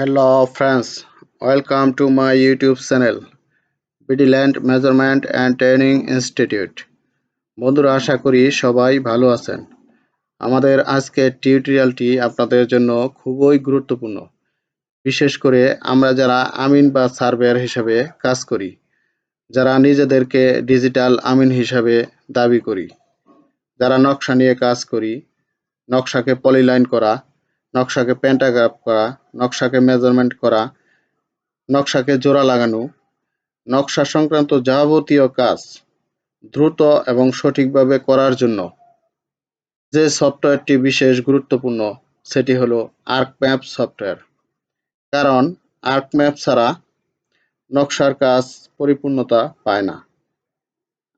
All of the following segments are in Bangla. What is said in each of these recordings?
Hello friends, welcome to my YouTube channel Bidiland Measurement and Training Institute. বন্ধুরা আশা করি সবাই ভালো আছেন। আমাদের আজকের টিউটোরিয়ালটি আপনাদের জন্য খুবই গুরুত্বপূর্ণ। বিশেষ করে আমরা যারা আমিন বা সার্ভেয়ার হিসাবে কাজ করি যারা নিজেদেরকে ডিজিটাল আমিন হিসাবে দাবি করি যারা নকশা নিয়ে কাজ করি নকশাকে পলিলাইন করা নকশাকে প্যান্টাগ্রাফ করা নকশাকে মেজারমেন্ট করা, নকশাকে জোড়া লাগানো, নকশা সংক্রান্ত যাবতীয় কাজ দ্রুত এবং সঠিকভাবে করার জন্য। যে সফটওয়্যারটি বিশেষ গুরুত্বপূর্ণ, সেটি হলো আর্কম্যাপ সফটওয়্যার। কারণ আর্কম্যাপ ছাড়া নকশার কাজ পরিপূর্ণতা পায় না।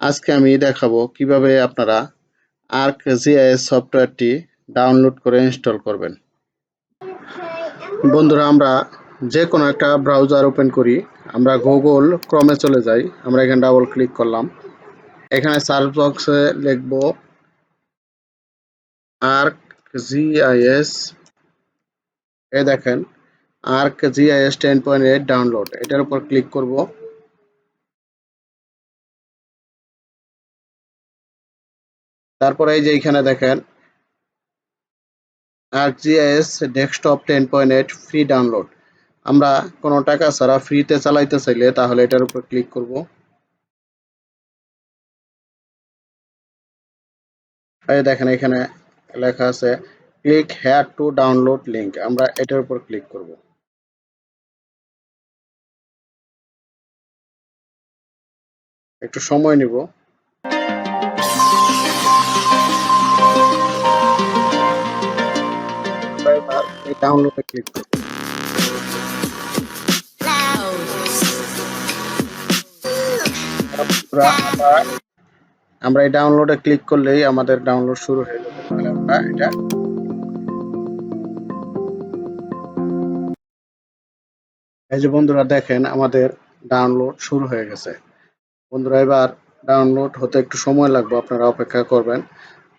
আজকে আমি দেখাবো কীভাবে আপনারা আর্ক জিআইএস সফটওয়্যারটি ডাউনলোড করে ইনস্টল করবেন। বন্ধুরা, আমরা যে কোনো একটা ব্রাউজার ওপেন করি, আমরা গুগল ক্রমে চলে যাই, আমরা এখানে ডাবল ক্লিক করলাম। এখানে সার্চ বক্সে লিখব আর্ক জিআইএস এ দেখেন Arc GIS ten point eight download এটার উপর ক্লিক করব। তারপরে এই যে এখানে দেখেন ArcGIS desktop ten point eight free download আমরা কোনো টাকা ছাড়া ফ্রিতে চালাইতে চাইলে তাহলে এটার উপর ক্লিক করব। এই দেখেন এখানে লেখা আছে click here to download link আমরা এটার উপর ক্লিক করব। একটু সময় নিব। এই ডাউনলোডে ক্লিক করব আমরা এই ডাউনলোডে ক্লিক করলেই আমাদের ডাউনলোড শুরু হয়ে যাবে। তাহলে আমরা এটা এই যে বন্ধুরা দেখেন, আমাদের ডাউনলোড শুরু হয়ে গেছে। বন্ধুরা, এবার ডাউনলোড হতে একটু সময় লাগবে, আপনারা অপেক্ষা করবেন।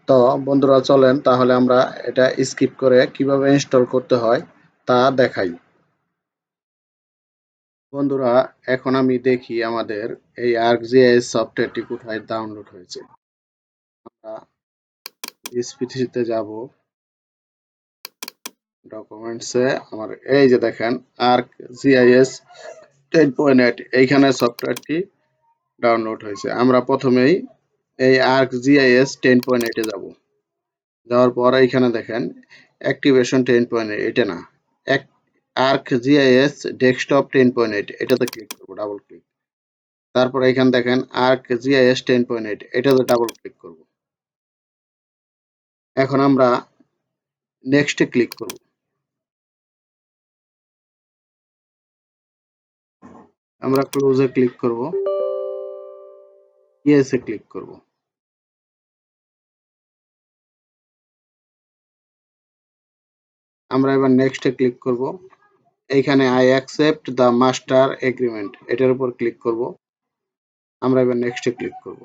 তো বন্ধুরা, চলেন তাহলে আমরা এটা স্কিপ করে কীভাবে ইনস্টল করতে হয় তা দেখাই। বন্ধুরা, এখন আমি দেখি আমাদের এই আর্কজিআইএস সফটওয়্যারটি কোথায় ডাউনলোড হয়েছে। আমরা এসপিটিতে যাব। ডকুমেন্টসে আমার এই যে দেখেন আর্ক জিআইএস টেন পয়েন্ট এইখানে সফটওয়্যারটি ডাউনলোড হয়েছে। আমরা প্রথমেই এই আর্ক জিআইএস টেন পয়েন্ট এইটে যাব। যাওয়ার পর এইখানে দেখেন অ্যাক্টিভেশন টেন পয়েন্ট এটা না Arc GIS desktop ten point eight এটাতে ক্লিক করব ডাবল ক্লিক তারপর এখানে দেখেন Arc GIS ten point eight এটাতে ডাবল ক্লিক করব। এখন আমরা নেক্সটে ক্লিক করব। আমরা ক্লোজে ক্লিক করব। ইয়েসে ক্লিক করব। আমরা এবার নেক্সটে ক্লিক করব। এইখানে I accept the master agreement এটার উপর ক্লিক করব। আমরা এবার নেক্সটে ক্লিক করব।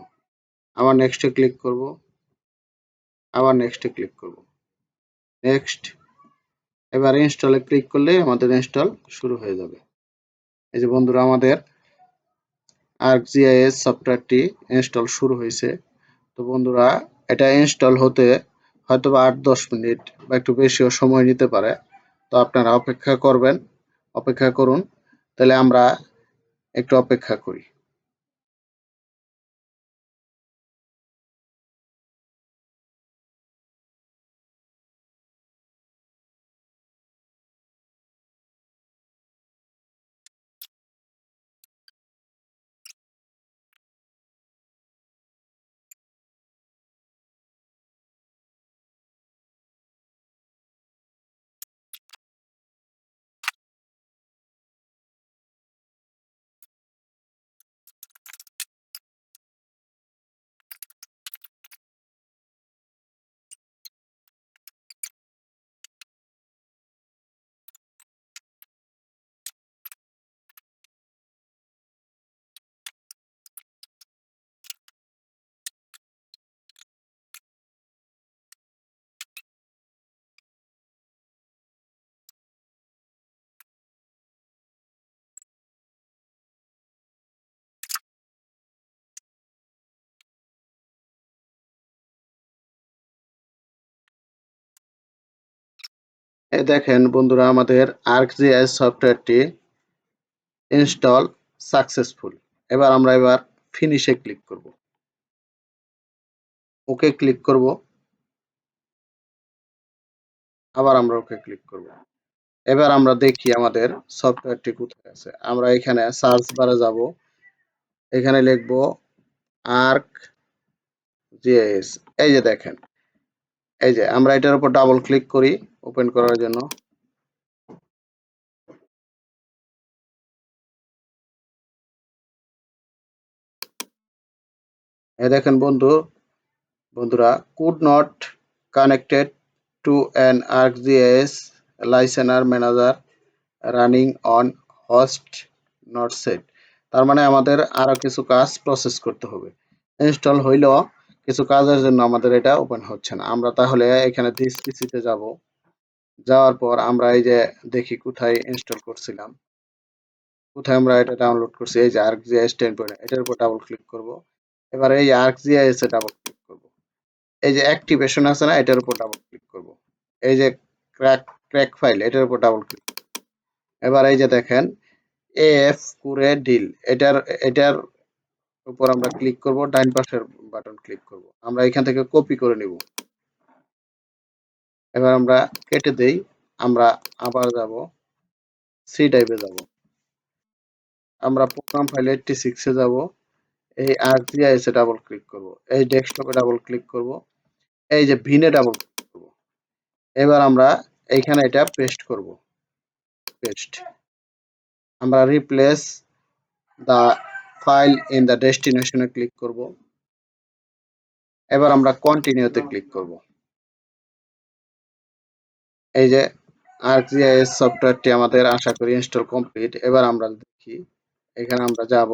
আবার নেক্সটে ক্লিক করব। আবার নেক্সটে ক্লিক করব। নেক্সট এবার ইনস্টলে ক্লিক করলে আমাদের ইনস্টল শুরু হয়ে যাবে। এই যে বন্ধুরা, আমাদের আর্কজিআইএস সফটওয়্যারটি ইনস্টল শুরু হয়েছে। তো বন্ধুরা, এটা ইনস্টল হতে হয়তো আট দশ মিনিট বা একটু বেশিও সময় নিতে পারে। তো আপনারা অপেক্ষা করবেন, অপেক্ষা করুন। তাহলে আমরা একটু অপেক্ষা করি। এই দেখেন বন্ধুরা, আমাদের আর্ক ArcGIS সফটওয়্যারটি ইনস্টল সাকসেসফুল এবার আমরা এবার ফিনিশে ক্লিক করব। ওকে ক্লিক করব। আবার আমরা ওকে ক্লিক করব। এবার আমরা দেখি আমাদের সফটওয়্যারটি কোথায় আছে। আমরা এখানে সার্চ বারে যাব। এখানে লিখব আর্ক জিএস এই যে দেখেন এই যে আমরা এটার উপর ডাবল ক্লিক করি ওপেন করার জন্য। দেখেন বন্ধু, বন্ধুরা could not connected to an ArcGIS licenser manager running on host not set তার মানে আমাদের আরও কিছু কাজ প্রসেস করতে হবে। ইনস্টল হইলেও কিছু কাজের জন্য আমাদের এটা ওপেন হচ্ছে না। আমরা তাহলে এখানে দিস পিসিতে যাব। যাওয়ার পর আমরা এই যে দেখি কোথায় ইনস্টল করছিলাম। কোথায় আমরা এটা ডাউনলোড করছি, এই যে ArcGIS 10.0 এটার উপর ডাবল ক্লিক করব। এবার এই আর্ক ArcGIS এ ডাবল ক্লিক করব। এই যে অ্যাক্টিভেশন আছে না, এটার উপর ডাবল ক্লিক করব। এই যে ক্র্যাক ক্র্যাক ফাইল এটার উপর ডাবল ক্লিক এবার এই যে দেখেন এফ কুরে ডিল এটার এটার উপর আমরা ক্লিক করব ডাইন পাশের বাটন ক্লিক করব। আমরা এখান থেকে কপি করে নিব। এবার আমরা কেটে দেই, আমরা আবার যাব সি টাইপে যাব। আমরা প্রোগ্রাম ফাইল এইটটি সিক্সে যাব, এই ArcGIS এ ডাবল ক্লিক করব, এই ডেস্কটপে ডাবল ক্লিক করব, এই যে ভিনে ডাবল ক্লিক করব। এবার আমরা এইখানে এটা পেস্ট করব। পেস্ট আমরা replace the file in the ডেস্টিনেশনে click করব। এবার আমরা কন্টিনিউতে ক্লিক করব। এই যে ArcGIS সফটওয়্যারটি আমাদের আশা করি ইনস্টল কমপ্লিট এবার আমরা দেখি, এখানে আমরা যাব।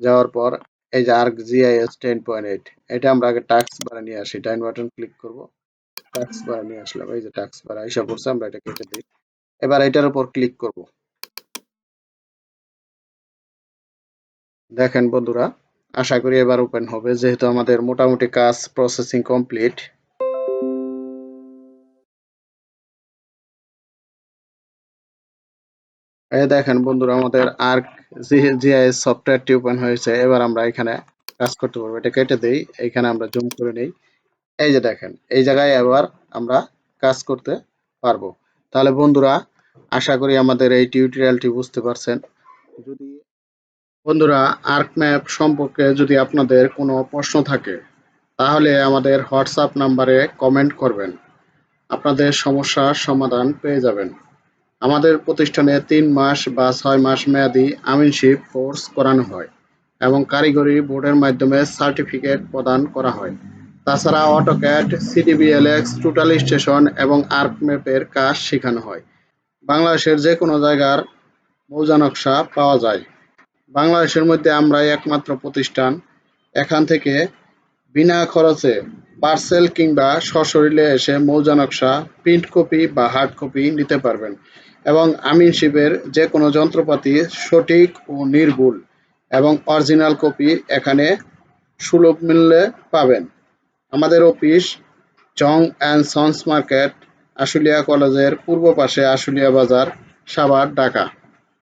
যাওয়ার পর এই যে ArcGIS 10.8 এটা আমরা আগে টাস্ক বারে নিয়ে আসি। ডাইন বাটন ক্লিক করব। টাস্ক বারে নিয়ে আসলাম। এই যে টাস্ক বার আইসা পড়ছে, আমরা এটা কেটে দিই। এবার এটার উপর ক্লিক করব। দেখেন বন্ধুরা, আশা করি এবার ওপেন হবে, যেহেতু আমাদের মোটামুটি কাজ প্রসেসিং কমপ্লিট এই দেখেন বন্ধুরা, আমাদের আর্ক জিআইএস সফটওয়্যারটি ওপেন হয়েছে, এবার আমরা এখানে কাজ করতে পারব। এটা কেটে দেই, এখানে আমরা জুম করে নেই। এই যে দেখেন, এই জায়গায় এবার আমরা কাজ করতে পারব। তাহলে বন্ধুরা, আশা করি আমাদের এই টিউটোরিয়ালটি বুঝতে পারছেন। যদি বন্ধুরা আর্ক ম্যাপ সম্পর্কে যদি আপনাদের কোনো প্রশ্ন থাকে, তাহলে আমাদের হোয়াটসঅ্যাপ নাম্বারে কমেন্ট করবেন। আপনাদের সমস্যার সমাধান পেয়ে যাবেন। আমাদের প্রতিষ্ঠানে তিন মাস বা ছয় মাস মেয়াদি আমিনশিপ কোর্স করানো হয় এবং কারিগরি বোর্ডের মাধ্যমে সার্টিফিকেট প্রদান করা হয়। তাছাড়া অটোক্যাড সিডিবিএলএক্স টোটাল স্টেশন এবং আর্ক ম্যাপের কাজ শেখানো হয়। বাংলাদেশের যে কোনো জায়গার মৌজা নকশা পাওয়া যায়। বাংলাদেশের মধ্যে আমরাই একমাত্র প্রতিষ্ঠান। এখান থেকে বিনা খরচে পার্সেল কিংবা সশরীরে এসে মৌজা নকশা প্রিন্ট কপি বা হার্ড কপি নিতে পারবেন এবং আমিনশিপের যে কোনো যন্ত্রপাতি সঠিক ও নির্ভুল এবং অরিজিনাল কপি এখানে সুলভ মূল্যে পাবেন। আমাদের office Jong and sons market, Ashulia কলেজের পূর্ব পাশে আশুলিয়া বাজার, সাভার, ঢাকা।